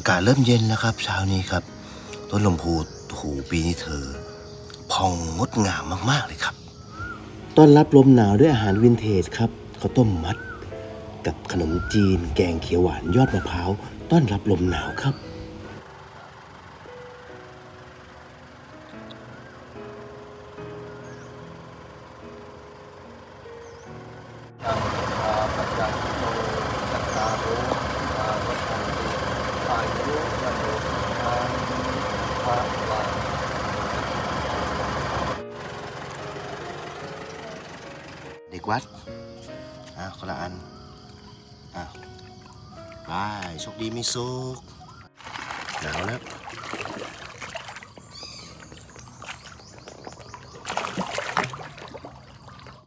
อากาศเริ่มเย็นแล้วครับ เช้านี้ครับ ต้นลมพูหูปีนี้เธอ พองงดงามมากๆเลยครับ ต้อนรับลมหนาวด้วยอาหารวินเทจครับข้าวต้มมัด กับขนมจีน แกงเขียวหวานยอดมะพร้าวต้อนรับลมหนาวครับ เด็กวัดอะคนละอันอ่าวบายโชคดีมีสุขหนาวแล้ว